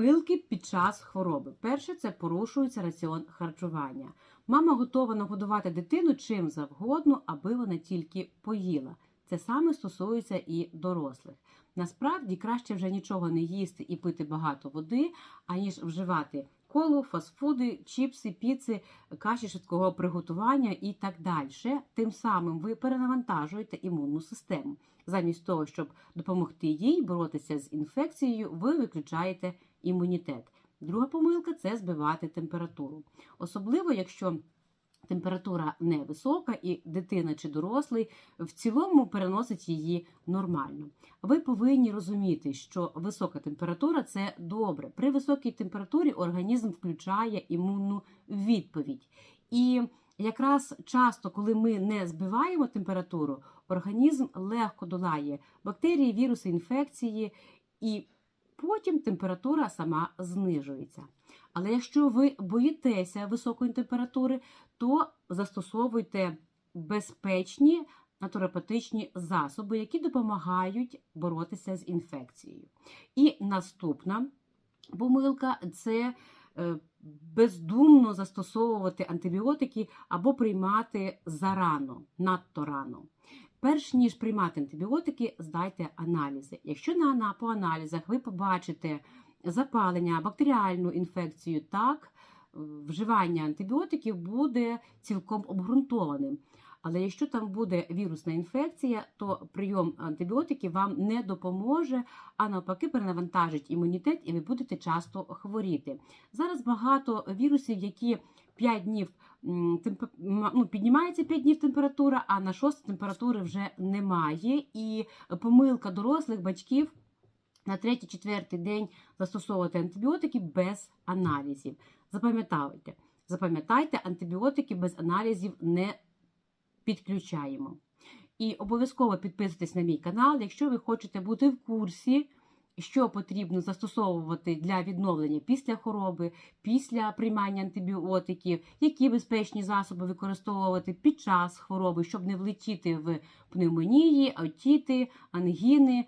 Помилки під час хвороби. Перше, це порушується раціон харчування. Мама готова нагодувати дитину чим завгодно, аби вона тільки поїла. Це саме стосується і дорослих. Насправді краще вже нічого не їсти і пити багато води, аніж вживати колу, фастфуди, чіпси, піци, каші швидкого приготування і так далі. Тим самим ви перенавантажуєте імунну систему. Замість того, щоб допомогти їй боротися з інфекцією, ви виключаєте імунітет. Друга помилка це збивати температуру. Особливо, якщо температура невисока і дитина чи дорослий в цілому переносить її нормально. Ви повинні розуміти, що висока температура це добре. При високій температурі організм включає імунну відповідь. І якраз часто, коли ми не збиваємо температуру, організм легко долає бактерії, віруси, інфекції, і потім температура сама знижується. Але якщо ви боїтеся високої температури, то застосовуйте безпечні натуропатичні засоби, які допомагають боротися з інфекцією. І наступна помилка це е, бездумно застосовувати антибіотики або приймати зарано, надто рано. Перш ніж приймати антибіотики, здайте аналізи. Якщо на, по аналізах ви побачите запалення, бактеріальну інфекцію, так вживання антибіотиків буде цілком обґрунтованим. Але якщо там буде вірусна інфекція, то прийом антибіотиків вам не допоможе, а навпаки, перенавантажить імунітет, і ви будете часто хворіти. Зараз багато вірусів, які 5 днів ну, піднімається 5 днів температура, а на 6 температури вже немає. І помилка дорослих батьків на третій-четвертий день застосовувати антибіотики без аналізів. Запам'ятайте, запам'ятайте, антибіотики без аналізів не підключаємо. І обов'язково підписуйтесь на мій канал, якщо ви хочете бути в курсі, що потрібно застосовувати для відновлення після хвороби, після приймання антибіотиків, які безпечні засоби використовувати під час хвороби, щоб не влетіти в пневмонії, отіти, ангіни.